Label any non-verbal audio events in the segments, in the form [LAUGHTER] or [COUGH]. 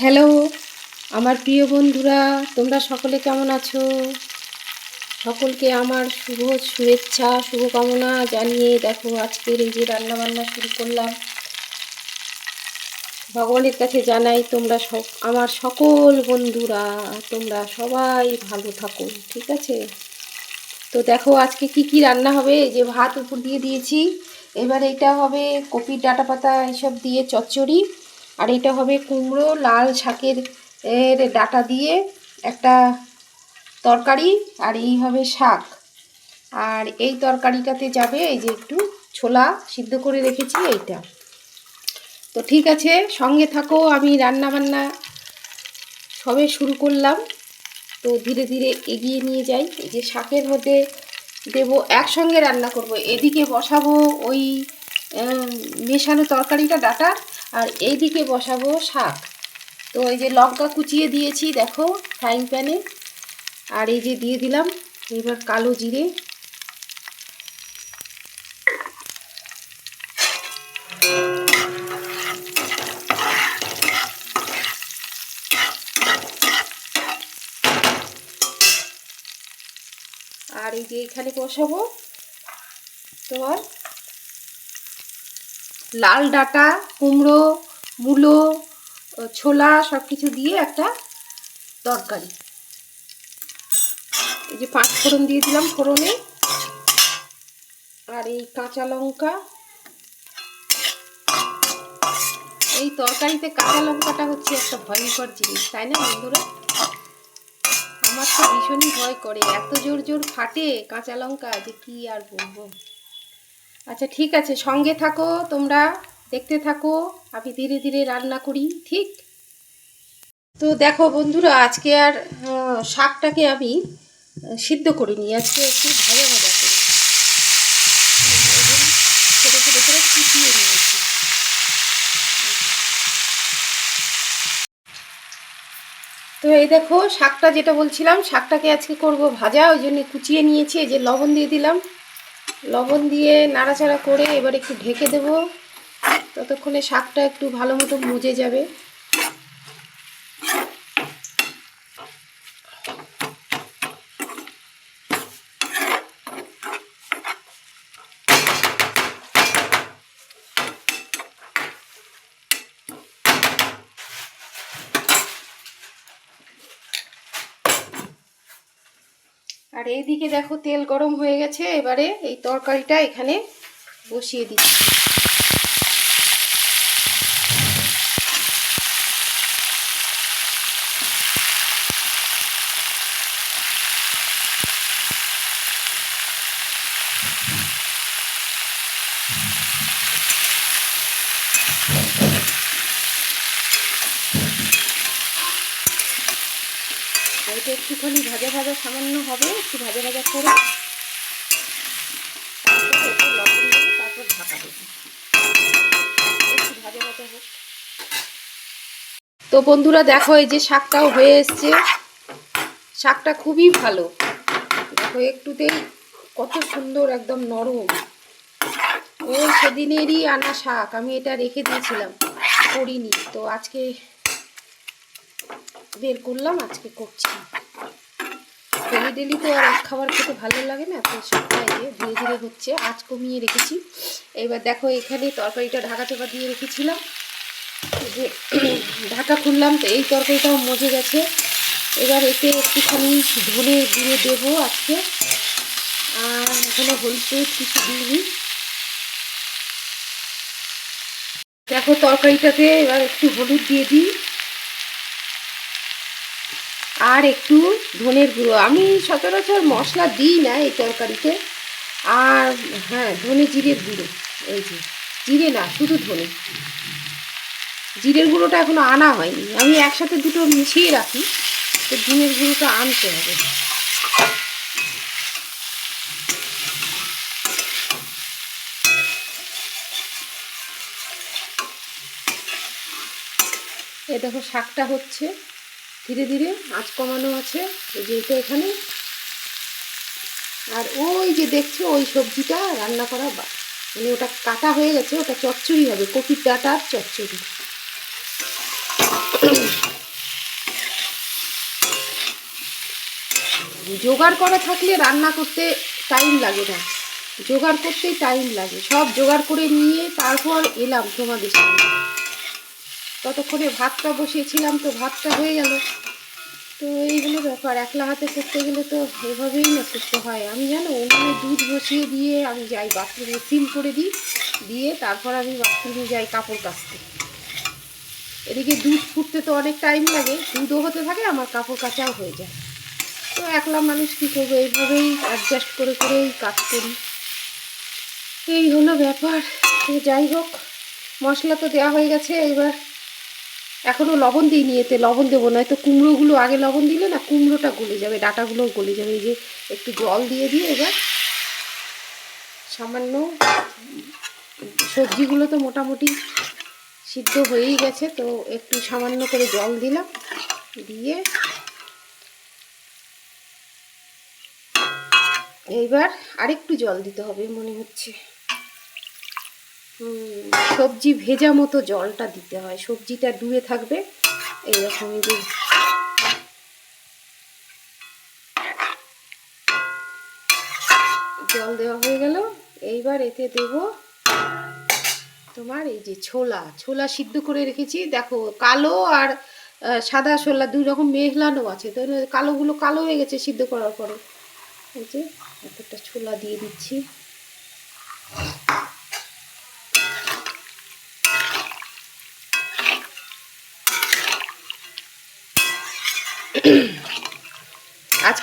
Hello আমার প্রিয় বন্ধুরা, তোমরা সকলে কেমন আছো? সকলকে আমার শুভ শুভেচ্ছা, শুভকামনা জানিয়ে দেখো আজকের এই যে রান্নাবান্না শুরু করলাম। ভগবানের কাছে জানাই তোমরা সব, আমার সকল বন্ধুরা, তোমরা সবাই ভালো থাকো, ঠিক আছে? তো দেখো আজকে কি কি রান্না হবে যে ভাত উপর দিয়ে দিয়েছি। এবার এটা হবে কপির ডাঁটা পাতা এইসব দিয়ে চচ্চড়ি। আর এটা হবে কুমড়ো লাল শাকের, এর ডাটা দিয়ে একটা তরকারি, আর এই হবে শাক। আর এই তরকারিটাতে যাবে এই যে একটু ছোলা সিদ্ধ করে রেখেছি এইটা। তো ঠিক আছে, সঙ্গে থাকো, আমি রান্না বান্না সবে শুরু করলাম। তো ধীরে ধীরে এগিয়ে নিয়ে যাই। এই যে শাকের মধ্যে দেব, একসঙ্গে রান্না করব। এদিকে বসাবো ওই মেশানো তরকারিটা, ডাটা। আর এইদিকে বসাবো শাক। তো এই যে লঙ্কা কুচিয়ে দিয়েছি, দেখো ফ্রাইং প্যানে আর এই যে দিয়ে দিলাম, এবার কালো জিরে। আর এই যে এখানে বসাবো তোমার লাল ডাটা, কুমড়ো, মূলো ছোলা সব কিছু দিয়ে একটা তরকারি। এই যে পাঁচ ফোড়ন দিয়ে দিলাম ফোড়নে। আর এই কাঁচা লঙ্কা। এই তরকারিতে কাঁচা লঙ্কাটা হচ্ছে একটা ভয়ঙ্কর জিনিস, তাই না বন্ধুরা? আমার তো ভীষণই ভয় করে, এত জোর জোর ফাটে কাঁচা লঙ্কা, যে কি আর বলব? আচ্ছা ঠিক আছে, সঙ্গে থাকো, তোমরা দেখতে থাকো, আমি ধীরে ধীরে রান্না করি, ঠিক? তো দেখো বন্ধুরা, আজকে আর শাকটাকে আমি সিদ্ধ করিনি, আজকে একটু ভাজা ভাজা করে কুচিয়ে নিয়েছি। তো এই দেখো, শাকটা যেটা বলছিলাম, শাকটাকে আজকে করব ভাজা, ওই জন্য কুচিয়ে নিয়েছি, এই যে লবণ দিয়ে দিলাম। লবণ দিয়ে নাড়াচাড়া করে এবার একটু ঢেকে দেব। ততক্ষণে শাকটা একটু ভালো মতো মুজে যাবে। এইদিকে দেখো তেল গরম হয়ে গেছে এবারে এই তরকারিটা এখানে বসিয়ে দিচ্ছি। আর এটা একটুখানি ভাজা ভাজা সামান্য হবে, একটু ভাজা ভাজা করে একটু লবণ দেবো তারপর ঢাকা দেবো। একটু ভাজা ভাজা হোক। তো বন্ধুরা, দেখো এই যে শাকটাও হয়ে এসছে। শাকটা খুবই ভালো। দেখো, একটুতেই কত সুন্দর একদম নরম। ও, সেদিনেরই আনা শাক। আমি এটা রেখে দিয়েছিলাম, করিনি। তো আজকে বের করলাম, আজকে করছি ডেলি ডেলি তো আর এক খাবার খেতে ভালো লাগে না তো সপ্তাহে ধীরে ধীরে হচ্ছে আজ কমিয়ে রেখেছি। এবার দেখো এখানে তরকারিটা ঢাকা টোকা দিয়ে রেখেছিলাম। যে [CLEARS THROAT] ঢাকা খুললাম, তো এই তরকারিটাও মজে গেছে। এবার এতে একটুখানি ধনে দিয়ে দেবো আজকে। আর এখানে হলুদ কিছু দিইনি। দেখো তরকারিটাতে এবার একটু হলুদ দিয়ে দিই। আর একটু ধনের গুঁড়ো। আমি সচরাচর মশলা দিই না এই তরকারিতে। আর হ্যাঁ ধনে জিরের গুঁড়ো। এই যে, জিরে না, শুধু ধনে। জিরের গুঁড়োটা এখনও আনা হয়নি। আমি একসাথে দুটো মিশিয়ে রাখি, তো ধনের গুঁড়োটা আনতে হবে। এ দেখো, শাকটা হচ্ছে। ধীরে ধীরে আঁচ কমানো আছে যেহেতু এখানে। আর ওই যে দেখছে, ওই সবজিটা রান্না করা বা মানে ওটা কাটা হয়ে গেছে, ওটা চচ্চড়ি হবে, কপির ডাটার চচ্চড়ি। জোগাড় করা থাকলে রান্না করতে টাইম লাগে না। জোগাড় করতেই টাইম লাগে। সব জোগাড় করে নিয়ে তারপর এলাম তোমাদের সামনে। ততক্ষণে ভাতটা বসিয়েছিলাম তো ভাতটা হয়ে গেল। তো এইগুলো ব্যাপার, একলা হাতে করতে গেলে তো এভাবেই না করতে হয়। আমি জানো উনুনে দুধ বসিয়ে দিয়ে আমি যাই বাথরুমে সিম করে দিই, দিয়ে তারপর আমি বাথরুমে যাই কাপড় কাচতে। এদিকে দুধ ফুটতে তো অনেক টাইম লাগে, দুধও হতে থাকে, আমার কাপড় কাচাও হয়ে যায়। তো একলা মানুষ কী করব, এইভাবেই অ্যাডজাস্ট করে করেই কাজ করি। এই হলো ব্যাপার। যাই হোক, মশলা তো দেওয়া হয়ে গেছে এবার এখনও লবণ দিইনি এতে, লবণ দেবো না তো কুমড়োগুলো আগে লবণ দিলে না কুমড়োটা গলে যাবে, ডাটাগুলোও গলে যাবে, এই যে একটু জল দিয়ে দিয়ে এবার সামান্য সবজিগুলো তো মোটামুটি সিদ্ধ হয়েই গেছে, তো একটু সামান্য করে জল দিলাম, দিয়ে এইবার আরেকটু জল দিতে হবে মনে হচ্ছে। সবজি ভেজা মতো জলটা দিতে হয়। সবজিটা ডুবে থাকবে। এইরকম জল দেওয়া হয়ে গেল। এইবার এতে দেব তোমার এই যে ছোলা। ছোলা সিদ্ধ করে রেখেছি। দেখো, কালো আর সাদা ছোলা দুই রকম মেঘলানো আছে। তো কালোগুলো কালো হয়ে গেছে সিদ্ধ করার পরে। এই যে, এতটা ছোলা দিয়ে দিচ্ছি।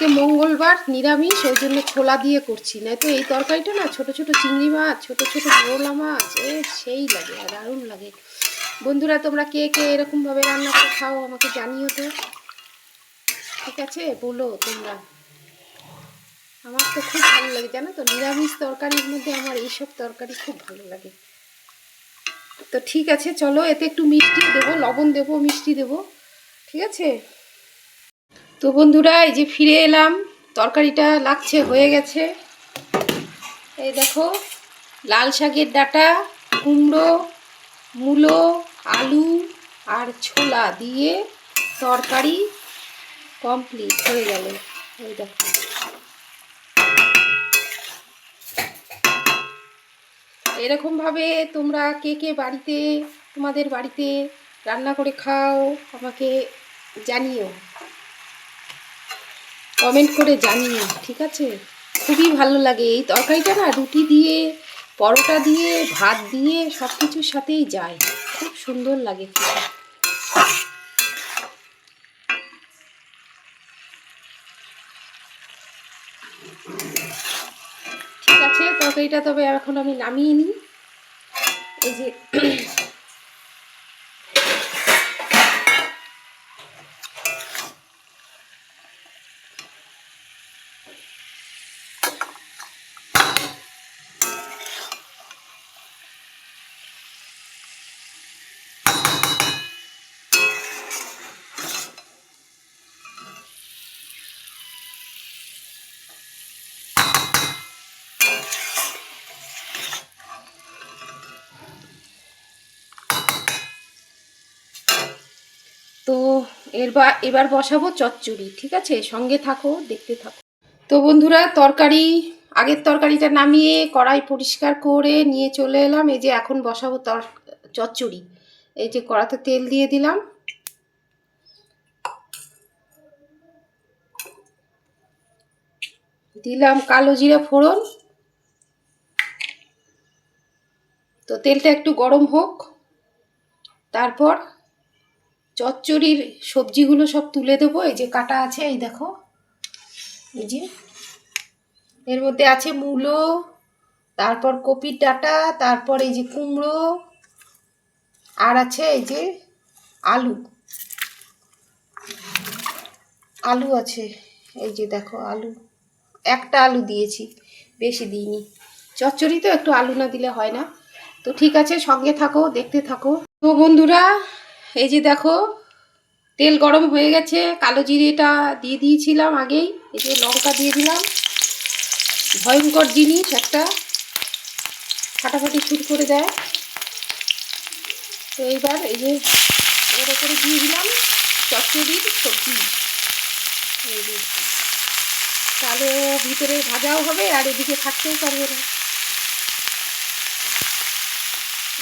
আজকে মঙ্গলবার, নিরামিষ, ওই জন্য ছোলা দিয়ে করছি। না তো এই তরকারিটা না, ছোট ছোট চিংড়ি মাছ, ছোট ছোট মোরলা মাছ, এ সেই লাগে, দারুণ লাগে। বন্ধুরা, তোমরা কে কে এরকমভাবে রান্না করে খাও, আমাকে জানিও তো। ঠিক আছে, বলো তোমরা। আমার তো খুব ভালো লাগে, জানো তো, নিরামিষ তরকারির মধ্যে আমার এইসব তরকারি খুব ভালো লাগে। তো ঠিক আছে, চলো, এতে একটু মিষ্টি দেবো, লবণ দেবো, মিষ্টি দেবো। ঠিক আছে? তো বন্ধুরা, এই যে ফিরে এলাম, তরকারিটা লাগছে, হয়ে গেছে। এই দেখো, লাল শাকের ডাটা, কুমড়ো, মূলো, আলু আর ছোলা দিয়ে তরকারি কমপ্লিট হয়ে গেল। এই দেখো। এরকমভাবে তোমরা কে কে বাড়িতে, তোমাদের বাড়িতে রান্না করে খাও, আমাকে জানিও। কমেন্ট করে জানিও ঠিক আছে? খুবই ভালো লাগে। এই তরকারিটা না রুটি দিয়ে, পরোটা দিয়ে, ভাত দিয়ে সব কিছুর সাথেই যায়। খুব সুন্দর লাগে ঠিক আছে, তরকারিটা তবে এখন আমি নামিয়ে নিই। এই যে তো এরবার এবার বসাবো চচ্চড়ি, ঠিক আছে? সঙ্গে থাকো, দেখতে থাকো। তো বন্ধুরা, তরকারি, আগের তরকারিটা নামিয়ে কড়াই পরিষ্কার করে নিয়ে চলে এলাম। এই যে এখন বসাবো তর, চচ্চড়ি। এই যে কড়াতে তেল দিয়ে দিলাম। দিলাম কালো জিরা ফোড়ন। তো তেলটা একটু গরম হোক। তারপর চচ্চড়ির সবজিগুলো সব তুলে দেবো, এই যে কাটা আছে, এই দেখো। এই যে। এর মধ্যে আছে মূলো, তারপর কপির ডাঁটা, তারপর এই যে কুমড়ো, আর আছে এই যে আলু। আলু আছে, এই যে দেখো আলু। একটা আলু দিয়েছি, বেশি দিইনি। চচ্চড়ি তো একটু আলু না দিলে হয় না। তো ঠিক আছে, সঙ্গে থাকো, দেখতে থাকো। তো বন্ধুরা এই যে দেখো, তেল গরম হয়ে গেছে, কালো জিরেটা দিয়ে দিয়েছিলাম আগেই, এই যে লঙ্কা দিয়ে দিলাম। ভয়ঙ্কর জিনিস একটা, ফাটাফাটি ছুট করে দেয়। তো এইবার এই যে এর ওপরে দিয়ে দিলাম চচ্চড়ির সবজি। এই যে, তাহলে ভিতরে ভাজাও হবে আর এদিকে থাকতেও পারবে না।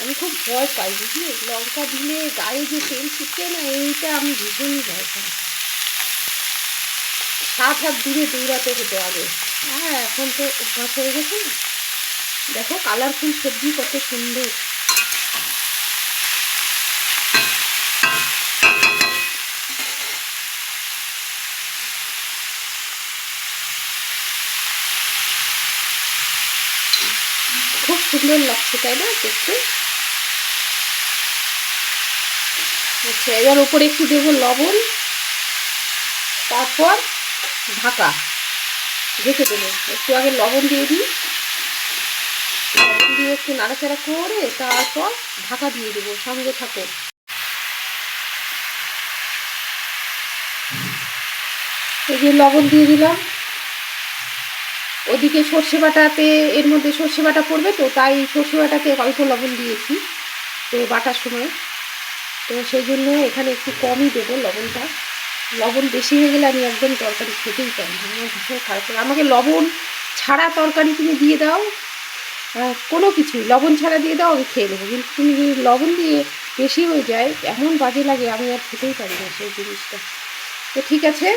আমি খুব ভয় পাই, বুঝলি? লঙ্কা দিলে গায়ে যে তেল ছিটকে না, এইটা আমি ভীষণই ভয় পাই। সাত হাত দূরে দৌড়াতে হতো আগে। হ্যাঁ এখন তো অভ্যাস হয়ে গেছে। না দেখো কালারফুল সবজি কত সুন্দর। খুব সুন্দর লাগছে, তাই না, দেখতে? আচ্ছা এবার ওপরে একটু দেবো লবণ, তারপর ঢাকা ঢেকে দেবো। একটু আগে লবণ দিয়ে দিই। লবণ দিয়ে একটু নাড়াচাড়া করে তারপর ঢাকা দিয়ে দেবো সঙ্গে থাকো এই যে লবণ দিয়ে দিলাম। ওদিকে সর্ষে বাটাতে, এর মধ্যে সর্ষে বাটা পড়বে তো, তাই সর্ষে বাটাতে অল্প লবণ দিয়েছি। তো বাটার সময় তো সেই জন্য এখানে একটু কমই দেবো লবণটা। লবণ বেশি হয়ে গেলে আমি একদম তরকারি খেতেই পারি। আমার ভীষণ খারাপ লাগে। আমাকে লবণ ছাড়া তরকারি তুমি দিয়ে দাও কোনো কিছু লবণ ছাড়া দিয়ে দাও, আমি খেয়ে নেব। কিন্তু তুমি যদি লবণ দিয়ে বেশি হয়ে যায়, এমন বাজে লাগে, আমি আর খেতেই পারি না সেই জিনিসটা। তো ঠিক আছে।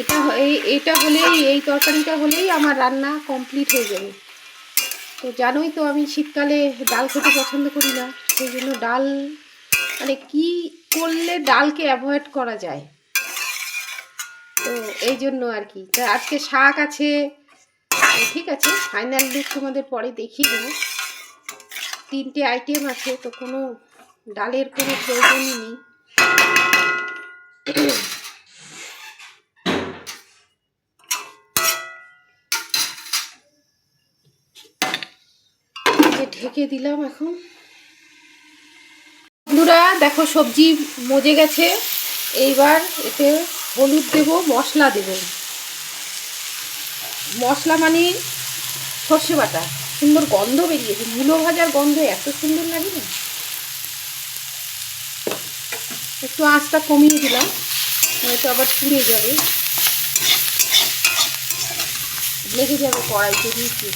এটা এটা হলেই, এই তরকারিটা হলেই আমার রান্না কমপ্লিট হয়ে যাবে। তো জানোই তো আমি শীতকালে ডাল খেতে পছন্দ করি না, সেই জন্য ডাল মানে কি করলে ডালকে অ্যাভয়েড করা যায়? তো এই জন্য আর কি। তা আজকে শাক আছে ঠিক আছে ফাইনাল লুক তোমাদের পরে দেখিয়ে দেবো। তিনটে আইটেম আছে, তো কোনো ডালের কোনো প্রয়োজনই নেই। ঢেকে দিলাম এখন। বন্ধুরা, দেখো সবজি মজে গেছে। এইবার এতে হলুদ দেব, মশলা দেব। মশলা মানে সর্ষে বাটা। সুন্দর গন্ধ বেরিয়েছে। মূলো ভাজার গন্ধ এত সুন্দর লাগে না? একটু আঁচটা কমিয়ে দিলাম, নয়তো আবার পুড়ে যাবে। লেগে যাবে কড়াইতে দিয়েছি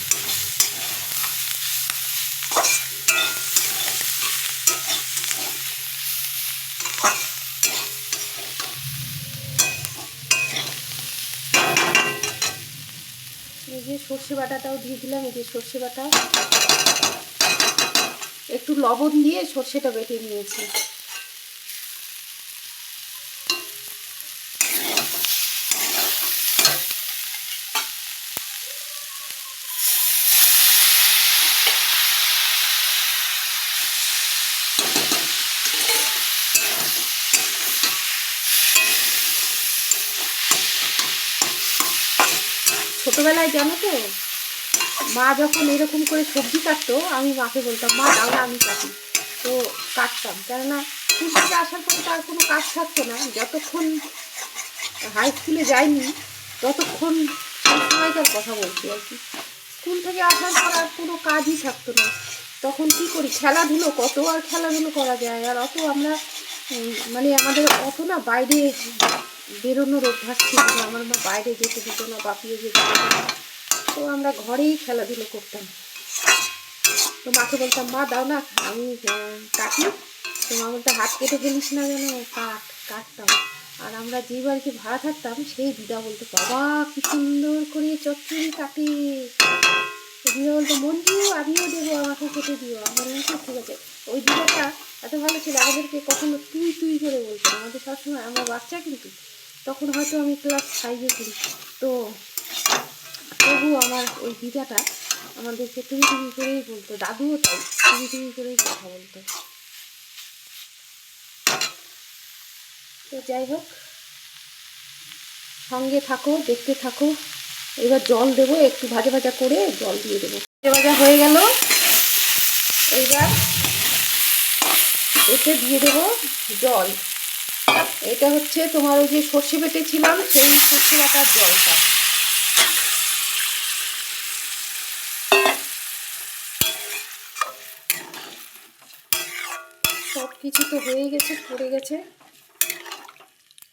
এই যে সর্ষে বাটাটাও দিয়ে দিলাম, এই যে সর্ষে বাটা। একটু লবণ দিয়ে সর্ষেটা বেটে নিয়েছি। ছোটবেলায় জানো তো? মা যখন এরকম করে সবজি কাটতো, আমি মাকে বলতাম, মা, দাও আমি কাটি। তো কাটতাম। কেননা থেকে আসার পরে তার কোনো কাজ থাকতো না। যতক্ষণ হাই স্কুলে যাইনি, ততক্ষণ সময়কার কথা বলছি আর কি। স্কুল থেকে আসার পর আর কোনো কাজই থাকতো না। তখন কি করি? খেলাধুলো কত আর খেলাধুলো করা যায়? আর অত আমরা মানে আমাদের অত না বাইরে বেরোনোর অভ্যাস ছিল না। আমার মা বাইরে যেতে দিত না বাপিয়ে যেতে দিত না। তো আমরা ঘরেই খেলাধুলো করতাম। তো মাকে বলতাম, মা, দাও না, আমি কাটি। তো মা বলতো, হাত কেটে ফেলিস না যেন, কাট, কাটতাম। আর আমরা যে বাড়িতে ভাড়া থাকতাম, সেই দিদা বলতো, বাবা, কি সুন্দর করে চচ্চড়ি কাটে। দিদা বলতো, মঞ্জু, আমিও দেবো, আমাকে কেটে দিও। আমার ঠিক আছে। ওই দিদাটা এত ভালো ছিল, আমাদেরকে কখনো তুই তুই করে বলতো আমাদের সবসময়, আমরা বাচ্চা কিন্তু তখন হয়তো আমি ক্লাস ফাইভে পড়ি। তো তবু আমার ওই দিদাটা আমাদেরকে তুমি তুমি করেই বলতো, দাদুও তাই তুমি তুমি করেই কথা বলতো। তো যাই হোক, সঙ্গে থাকো, দেখতে থাকো। এবার জল দেবো, একটু ভাজা ভাজা করে জল দিয়ে দেবো। ভাজা ভাজা হয়ে গেল। এইবার এতে দিয়ে দেবো জল। এটা হচ্ছে তোমার ওই যে সর্ষে বেটেছিলাম সেই সর্ষে বাটার জলটা সব কিছু তো হয়ে গেছে, পড়ে গেছে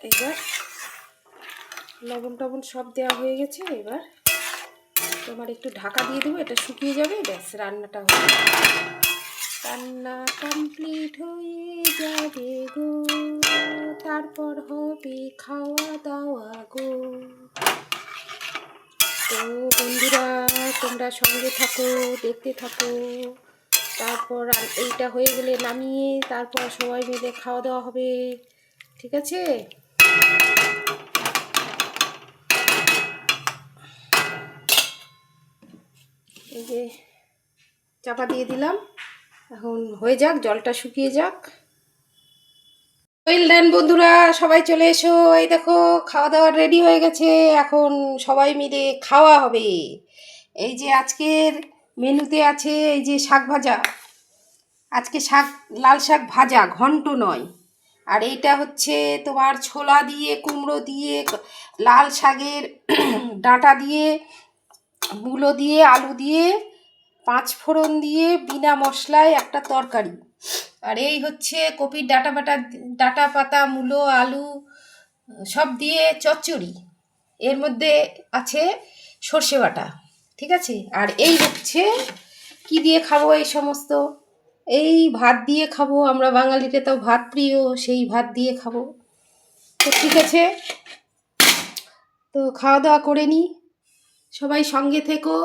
এবার লবণ টবণ সব দেওয়া হয়ে গেছে, এবার তোমার একটু ঢাকা দিয়ে দেবো, এটা শুকিয়ে যাবে, ব্যাস, রান্নাটা হয়ে। রান্না কমপ্লিট হয়ে যাবে গো, তারপর হবে খাওয়া দাওয়া গো। তো বন্ধুরা, তোমরা সঙ্গে থাকো, দেখতে থাকো। তারপর আর এইটা হয়ে গেলে নামিয়ে তারপর সবাই মিলে খাওয়া দাওয়া হবে, ঠিক আছে? এই যে চাপা দিয়ে দিলাম, এখন হয়ে যাক, জলটা শুকিয়ে যাক। ওয়েল ডান বন্ধুরা, সবাই চলে এসো। এই দেখো খাওয়া দাওয়া রেডি হয়ে গেছে। এখন সবাই মিলে খাওয়া হবে। এই যে আজকের মেনুতে আছে এই যে শাক ভাজা। আজকে শাক, লাল শাক ভাজা, ঘন্ট নয়। আর এইটা হচ্ছে তোমার ছোলা দিয়ে, কুমড়ো দিয়ে, লাল শাকের [CLEARS THROAT] ডাঁটা দিয়ে, মূলো দিয়ে, আলু দিয়ে পাঁচ ফোড়ন দিয়ে, বিনা মশলায় একটা তরকারি। আর এই হচ্ছে কপির ডাটা বাটা, ডাটা পাতা, মূলো, আলু, সব দিয়ে চচ্চড়ি। এর মধ্যে আছে সর্ষে বাটা, ঠিক আছে? আর এই হচ্ছে কি দিয়ে খাব এই সমস্ত? এই ভাত দিয়ে খাব, আমরা বাঙালিতে তো ভাত প্রিয়, সেই ভাত দিয়ে খাব। তো ঠিক আছে? তো খাওয়া দাওয়া করে নিই সবাই সঙ্গে থেকো।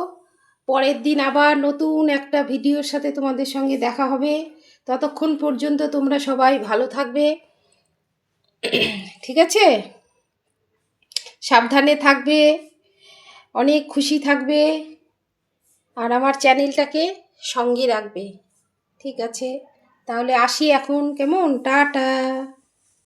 পরের দিন আবার নতুন একটা ভিডিওর সাথে তোমাদের সঙ্গে দেখা হবে। ততক্ষণ পর্যন্ত তোমরা সবাই ভালো থাকবে। ঠিক আছে? সাবধানে থাকবে। অনেক খুশি থাকবে। আর আমার চ্যানেলটাকে সঙ্গে রাখবে। ঠিক আছে? তাহলে আসি এখন। কেমন? টাটা।